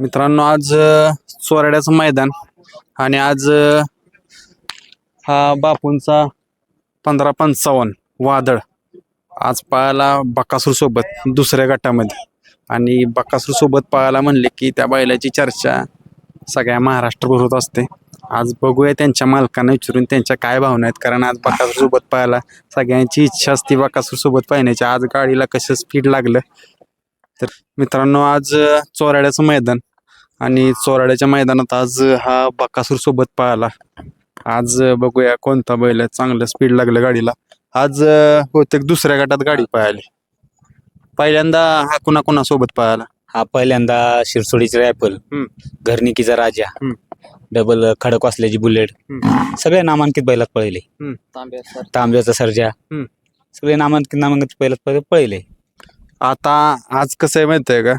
मित्रांनो आज चोराड्याचं मैदान आणि आज हा बापूंचा पंधरा पंचावन्न वादळ आज पाहायला बकासूर सोबत दुसऱ्या गटामध्ये. आणि बकासूर सोबत पाहायला म्हणले की त्या बैलाची चर्चा सगळ्या महाराष्ट्रभर होत असते. आज बघूया त्यांच्या मालकांना विचारून त्यांच्या काय भावना आहेत. कारण आज बकासूर सोबत पाहायला सगळ्यांची इच्छा असते बकासूर सोबत पाहण्याची. आज गाडीला कसं स्पीड लागलं. तर मित्रांनो आज चोराड्याचं मैदान आणि चोराड्याच्या मैदानात आज हा बकासूर सोबत पाहायला आज बघूया कोणता बैल आहे. चांगलं स्पीड लागलं गाडीला. आज बहुतेक दुसऱ्या गटात गाडी पाहायली पहिल्यांदा हा कुणा कुणा सोबत पाहायला हा पहिल्यांदा शिरसोडीची रॅपल हम्म. घरणिकीचा राजा. डबल खडक वासल्याची बुलेट हम्म. सगळे नामांकित बैलात पळले. तांब्याचा सर्जा. सगळे नामांकित नामांकित बैलात पळ- पळले. आता आज कसं आहे माहिती आहे का?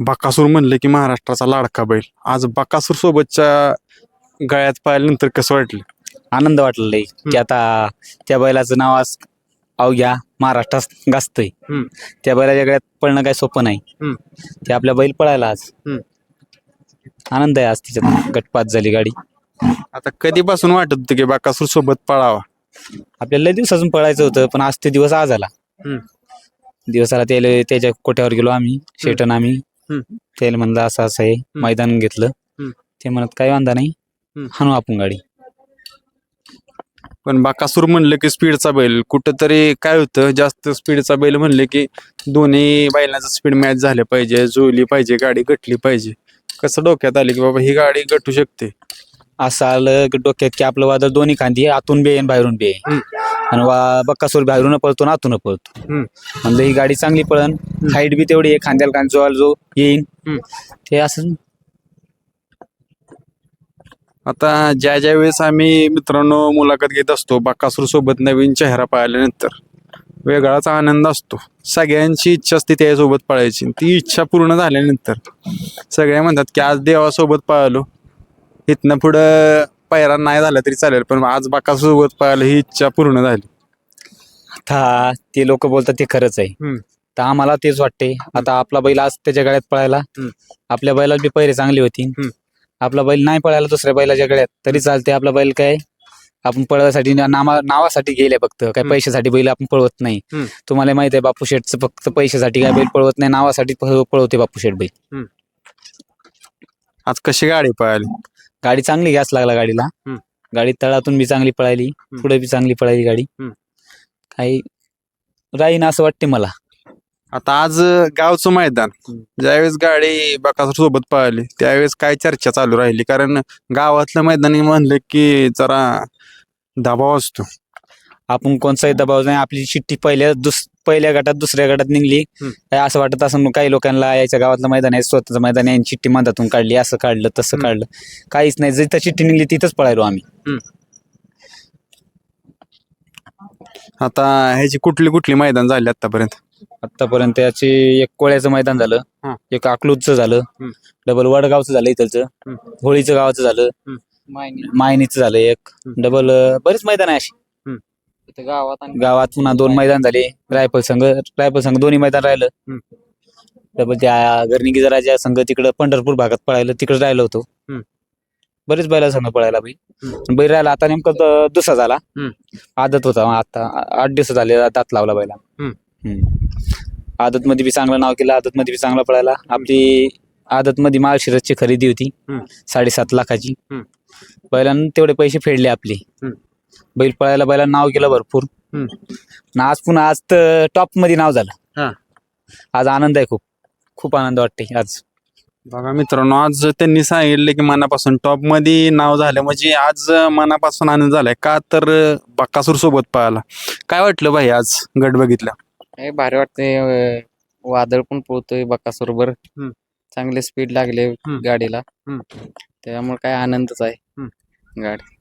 बकासूर म्हणलं की महाराष्ट्राचा लाडका बैल. आज बकासूर सोबतच्या गळ्यात पाहिल्यानंतर कसं वाटलं? आनंद वाटला लई. की आता त्या बैलाचं नाव आज अवघ्या महाराष्ट्रात गाजतंय. हम्म. त्या बैलाच्या गळ्यात पळणं काय सोपं नाही. ते आपल्या बैल पळायला आज. हम्म. आनंद आहे आज तिच्यात. गटपात झाली गाडी. आता कधीपासून वाटत होतं की बकासूर सोबत पळावा? आपल्याला लय दिवसापासून पळायचं होतं पण आज ते दिवस आज आला. हम्म. दिवसाला त्याला त्याच्या कोट्यावर गेलो आम्ही शेटन आम्ही. त्याला म्हणलं असं असं आहे मैदान घेतलं. ते म्हणत काही वांधा नाही. हाणू आपण गाडी. पण बाकासूर म्हणलं की स्पीडचा बैल. कुठंतरी काय होतं जास्त स्पीडचा बैल म्हणले की दोन्ही बैलांचं स्पीड मॅच झालं पाहिजे जुळली पाहिजे गाडी गटली पाहिजे. कसं डोक्यात आले की बाबा ही गाडी गटू शकते? असं आलं की डोक्यात की आपलं वादळ दोन्ही खांदी आतून बी बाहेरून बी आणि वा बक्कासूर बाहेरून पळतो आणि आतून पळतो. हम्म. म्हणलं ही गाडी चांगली पळन. हाईट बी तेवढी आहे खांद्याला खांद जो जो येईन. हम्म. ते असं. आता ज्या ज्या वेळेस आम्ही मित्रांनो मुलाखत घेत असतो बाकासूर सोबत नवीन चेहरा पाहिल्यानंतर वेगळाच आनंद असतो. सगळ्यांची इच्छा असते त्यासोबत पळायची. ती इच्छा पूर्ण झाल्यानंतर सगळे म्हणतात की आज देवासोबत पळालो. इथनं पुढं पैरा नाही झाला तरी चालेल पण आज बाकासूर सोबत पळालं ही इच्छा पूर्ण झाली. आता ते लोक बोलतात ते खरंच आहे. हम्म. तर आम्हाला तेच वाटते आता आपला बैल आज त्याच्या गळ्यात पळायला हम्म. आपल्या बैलाला बी पैरे चांगली होती हम्म. आपला बैल नाही पळायला दुसऱ्या बैलाच्या गळ्यात तरी चालते आपला बैल काय? आपण ना- नामा नावासाठी गेले फक्त. काय हम्म. पैशासाठी बैल आपण पळवत नाही. हम्म. तुम्हाला तुम्हाला माहीत आहे बापू शेठचं फक्त पैशासाठी काय बैल पळवत नाही नावासाठी पळवते बापू शेठ बैल. आज कशी गाडी पळाली? गाडी चांगली गॅस लागला गाडीला. हम्म. गाडी तळातून बी चांगली पळाली पुढे बी चांगली पळाली गाडी. हम्म. काही राहीन असं वाटते मला. आता आज गावचं मैदान. ज्यावेळेस गाडी बकासूर सोबत पळाली त्यावेळेस काय चर्चा चालू राहिली? कारण गावातलं मैदान म्हणलं की जरा दबाव असतो. आपण कोणताही दबाव नाही आपली चिठ्ठी पहिल्या दुस पहिल्या गटात दुसऱ्या गटात निघली असं वाटत असं काही लोकांना याच्या गावातलं मैदान आहे स्वतःचं मैदान आहे आणि चिठ्ठी मधातून काढली असं काढलं तसं. काढलं काहीच नाही जिथं चिठ्ठी निघली तिथंच पळायलो आम्ही आता ह्याची कुठली कुठली मैदान झाली आतापर्यंत आतापर्यंत याची एक कोळ्याचं मैदान झालं हा. एक अकलूजचं झालं. डबल वडगावचं झालं इथलचं. होळीचं गावाचं झालं. मायनीचं झालं एक. डबल बरेच मैदान आहे अशी गावात आणि गावात पुन्हा दोन मैदान झाले रायफल संघ रायफल संघ दोन्ही मैदान राहिलं हम्म. डबल त्या गर्निकी राजा संघ तिकडं पंढरपूर भागात पळायला तिकडे राहिलो होतो हम्म. बरेच बैला संघ पळायला हम्म. बैल राहिला आता नेमकं द- दुसरा झाला हम्म. आदत होता आता आठ दिवस झाले दात लावला बैला. आदत मध्ये बी चांगलं नाव केलं आदत मध्ये बी चांगला पळायला आपली आदत मध्ये माळशिरसची खरेदी होती हम्म. साडेसात लाखाची हम्म. बैलांना तेवढे पैसे फेडले आपले हम्म. बैल पळायला बैला नाव केलं भरपूर. आज पुन्हा आज तर टॉपमध्ये नाव झालं. हा. आज आनंद आहे खूप. खूप आनंद वाटते आज. बघा मित्रांनो आज त्यांनी सांगितले की मनापासून टॉपमध्ये नाव झालं. म्हणजे आज मनापासून आनंद झालाय. का तर बकासूर सोबत पळाला. काय वाटलं भाई आज गट बघितला? हे भारी वाटते अं, वादळ पण पळतोय बकासोबरोबर हम्म. चांगले स्पीड लागले. गाडीला. त्यामुळे काय आनंदच आहे. गाडी.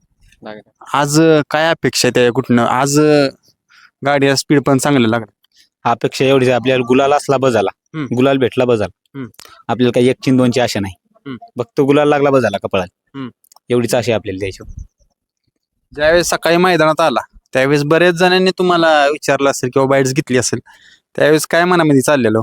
लागला. आज काय अपेक्षा आहे त्या कुठनं? आज गाडीला स्पीड पण चांगलं लागलं. अपेक्षा एवढीच आहे. आपल्याला गुलाल असला हम्म. गुलाल भेटला हम्म. आपल्याला काही एक चिन दोनची आशा नाही. हम्म. फक्त गुलाल लागला बस झाला कपाळात हम्म. एवढीच आशा आहे आपल्याला द्यायची ज्यावेळेस सकाळी मैदानात आला त्यावेळेस बरेच जणांनी तुम्हाला विचारलं असेल किंवा बाईट्स घेतली असेल त्यावेळेस काय मनामध्ये चाललेलं?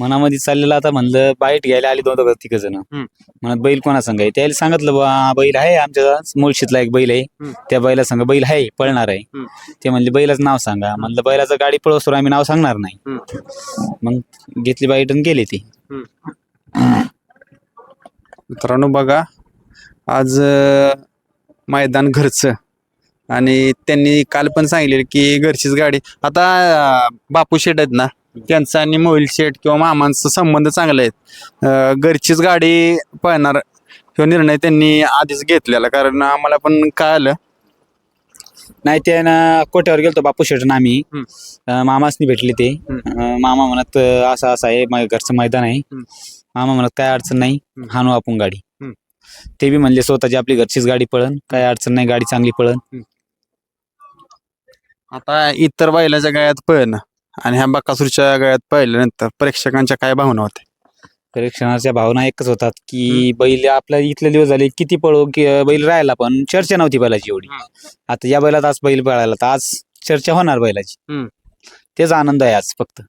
मनामध्ये चाललेलं आता म्हणलं बाईट घ्यायला आली दोन दोघं तिघ जण. हम्म. म्हणत बैल कोणा संघ आहे त्याला सांगितलं बा बैल आहे आमच्या मुळशीतला एक बैल आहे. हम्म. त्या बैला संघ बैल आहे पळणार आहे. हम्म. ते म्हणले बैलाचं नाव सांगा. म्हणलं बैलाचं गाडी पळवसतो आम्ही नाव सांगणार नाही. हम्म. मग घेतली बाईट आणि गेली ती. मित्रांनो बघा आज अं, मैदान घरचं. आणि त्यांनी काल पण सांगितले की घरचीच गाडी. आता अं, बापू शेट आहेत ना त्यांचा आणि मोहिल शेट किंवा मामांचा संबंध चांगले आहेत अं, घरचीच गाडी पळणार ह्यो निर्णय त्यांनी आधीच घेतलेला कारण आम्हाला पण कळालं नाही ते ना कोट्यावर गेलतो बापू शेटन आम्ही हम्म. अं, मामासनी भेटले ते. अं, मामा म्हणत अं, असं असं आहे माझ्या घरचं मैदान आहे हम्म. मामा म्हणत काय अडचण नाही हम्म. हाणू आपण गाडी हम्म. ते बी म्हणले स्वतःची आपली घरचीच गाडी पळन काय अडचण नाही गाडी चांगली पळन आता इतर बैलाच्या गळ्यात पळणं आणि ह्या बकासूरच्या गळ्यात पळल्यानंतर प्रेक्षकांच्या काय भावना होत्या? परीक्षणाच्या भावना एकच होतात की बैल आपल्या इथले दिवस झाले किती पळो की बैल राहायला पण चर्चा नव्हती बैलाची एवढी. आता या बैलात आज बैल पळायला तर आज चर्चा होणार बैलाची. हम्म. तेच आनंद आहे आज फक्त.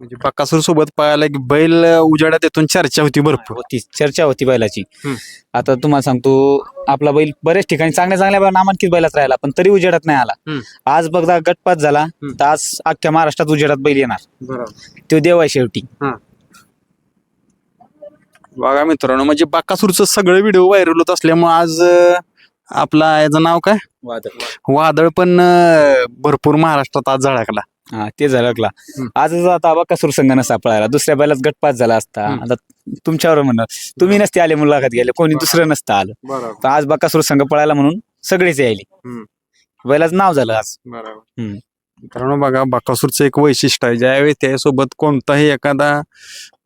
म्हणजे बकासूर सोबत पळायला की बैल उजाड्यात येथून चर्चा होती भरपूर. होती. चर्चा होती बैलाची. हम्म. आता तुम्हाला सांगतो आपला बैल बऱ्याच ठिकाणी चांगल्या चांगल्या बैल नामांकित बैलात राहिला पण तरी उजेडात नाही आला. हम्म. आज बघा गटपात झाला तर आज अख्ख्या महाराष्ट्रात उजेडात बैल येणार. बरोबर. तो देव आहे शेवटी. बघा मित्रांनो म्हणजे बाकासूरचं सगळं व्हिडिओ व्हायरल होत असल्यामुळे आज अं, आपला याचं नाव काय? वादळ पण अं, भरपूर महाराष्ट्रात आज झळकला. हा ते झळकला हम्म. आजच आता बघा सुरसंगानं सापळायला दुसऱ्या बैलात गटपात झाला असता. हम्म. आता तुमच्यावर म्हणणं तुम्ही नसते आले मुलाखत गेले कोणी दुसरं नसतं आलं. बरोबर तर आज बकासूर संघ पळायला म्हणून सगळेच यायले. हम्म. बैलाचं नाव झालं आज. बरोबर हम्म. मित्रांनो बघा बकासूरचं एक वैशिष्ट्य आहे ज्यावेळी त्यासोबत कोणताही एखादा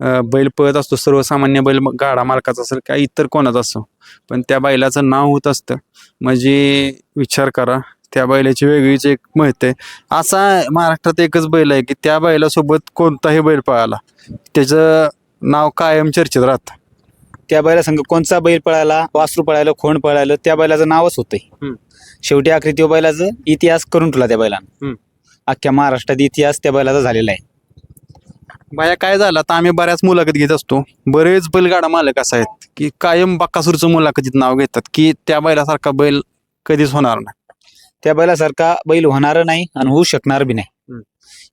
अं, बैल पळत असतो सर्वसामान्य बैल गाडा मालकाचा असेल किंवा इतर कोणाचा असो पण त्या बैलाचं नाव होत असतं. म्हणजे विचार करा त्या बैलाची वेगळीच एक महत्त्व आहे. असा महाराष्ट्रात एकच बैल आहे की त्या बैलासोबत कोणताही बैल पळाला. त्याचं नाव कायम चर्चेत राहतं. त्या बैला संघ कोणचा बैल पळायला वासरू पळायला खोंड पळायला त्या बैलाचं नावच होतंय. हम्म. शेवटी आखरी त्या बैलाचं इतिहास करून ठेवला त्या बैलानं. हम्म. अख्ख्या महाराष्ट्रात इतिहास त्या बैलाचा झालेला आहे. बाया काय झालं? आता आम्ही बऱ्याच मुलाखत घेत असतो. बरेच बैलगाडा मालक असं आहेत की कायम बक्कासूरचं मुलाखतीत नाव घेतात की त्या बैलासारखा बैल कधीच होणार नाही. त्या बैलासारखा बैल होणार नाही आणि होऊ शकणार बी नाही.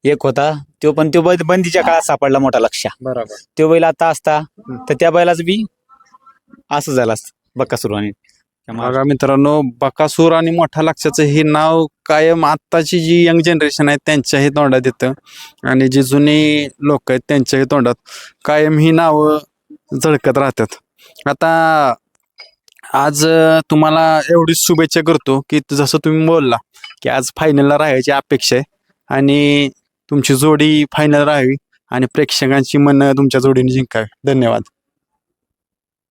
एक होता. तो पण तो बैल बंदीच्या काळात सापडला मोठा लक्ष बरोबर. तो बैल आता असता. तर त्या बैलाचं बी असं झालं असतं. बक्का सुरुवानी बघा मित्रांनो बकासूर आणि मोठा लक्षाचं हे नाव कायम आत्ताची जी यंग जनरेशन आहे त्यांच्याही तोंडात येतं. आणि जी जुनी लोक आहेत त्यांच्याही तोंडात कायम ही नावं झळकत राहतात. आता आज अं, तुम्हाला एवढीच शुभेच्छा करतो की जसं तुम्ही बोलला की आज फायनलला राहायची अपेक्षा आहे आणि तुमची जोडी फायनल राहावी आणि प्रेक्षकांची मन तुमच्या जोडीने जिंकावी. धन्यवाद.